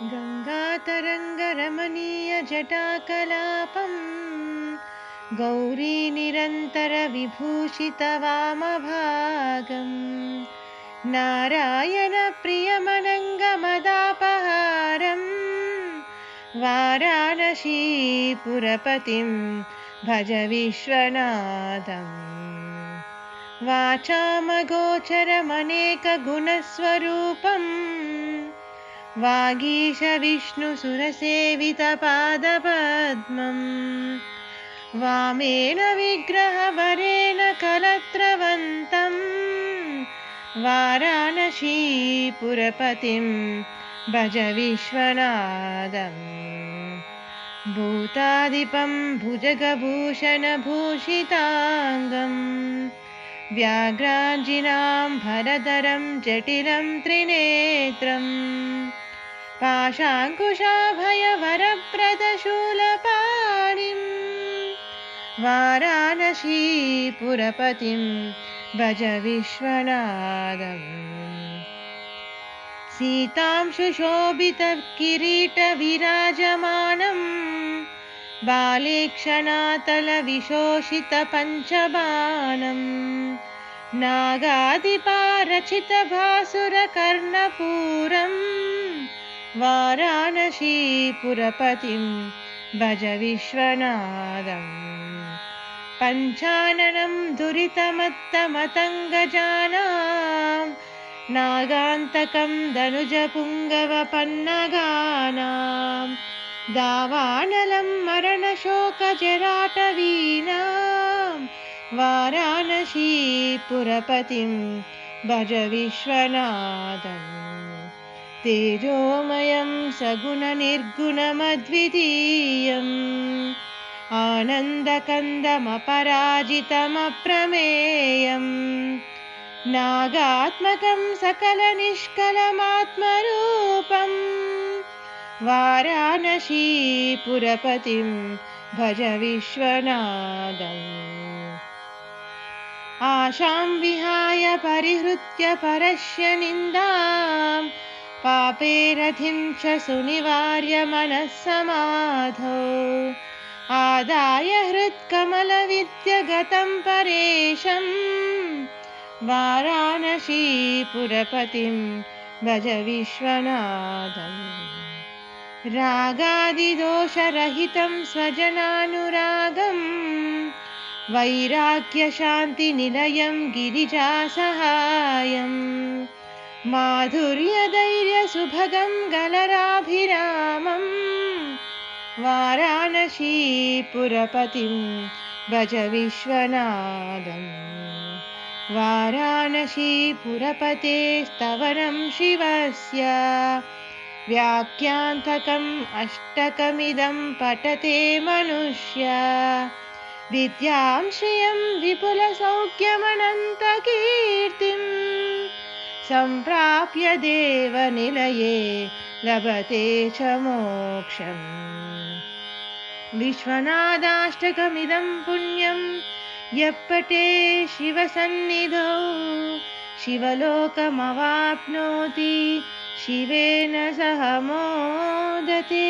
गङ्गातरङ्गरमणीयजटाकलापम् गौरीनिरन्तरविभूषितवामभागम् नारायणप्रियमनङ्गमदापहारम् वाराणसीपुरपतिं भज विश्वनाथम् वाचामगोचरमनेकगुणस्वरूपम् वागीशविष्णुसुरसेवितपादपद्मम्। वामेन विग्रहवरेण कलत्रवन्तम्। वाराणसीपुरपतिं भज विश्वनादम्। भूतादिपं भुजगभूषणभूषिताङ्गम्। व्याघ्राञ्जिनां भरधरं जटिलं त्रिनेत्रम् पाशाङ्कुशाभयवरप्रदशूलपाणिं वाराणसीपुरपतिं भज विश्वनादम् सीतां सुशोभितकिरीटविराजमानम् बालेक्षणातलविशोषितपञ्चबाणम् नागादिपारचितभासुरकर्णपूरम् वाराणसीपुरपतिं भज विश्वनादम्। पञ्चाननं दुरितमत्तमतङ्गजानां नागान्तकं दनुजपुङ्गवपन्नगानां दावानलं मरणशोकजराटवीनां वाराणसीपुरपतिं भज विश्वनादम् तेजोमयं सगुणनिर्गुणमद्वितीयम् आनन्दकन्दमपराजितमप्रमेयम्। नागात्मकं सकलनिष्कलमात्मरूपम्। वाराणसीपुरपतिं भज विश्वनादम्। आशां विहाय परिहृत्य परस्य निन्दाम् पापेरथिं च सुनिवार्य मनः समाधौ आदाय हृत्कमलविद्यगतं परेशं वाराणसीपुरपतिं भज विश्वनाथम्। रागादिदोषरहितं स्वजनानुरागम्। वैराग्यशान्तिनिलयं गिरिजासहायम् माधुर्यधैर्यसुभगं गलराभिरामम् वाराणसीपुरपतिं भज विश्वनादम् वाराणसीपुरपते स्तवनं शिवस्य व्याख्यान्तकम् अष्टकमिदं पठते मनुष्य। विद्यां श्रियं विपुलसौख्यमनन्तकीर्तिम् सम्प्राप्य देवनिलये लभते च मोक्षम्। विश्वनादाष्टकमिदं पुण्यं यः पटे शिवसन्निधौ शिवलोकमवाप्नोति शिवेन सह मोदते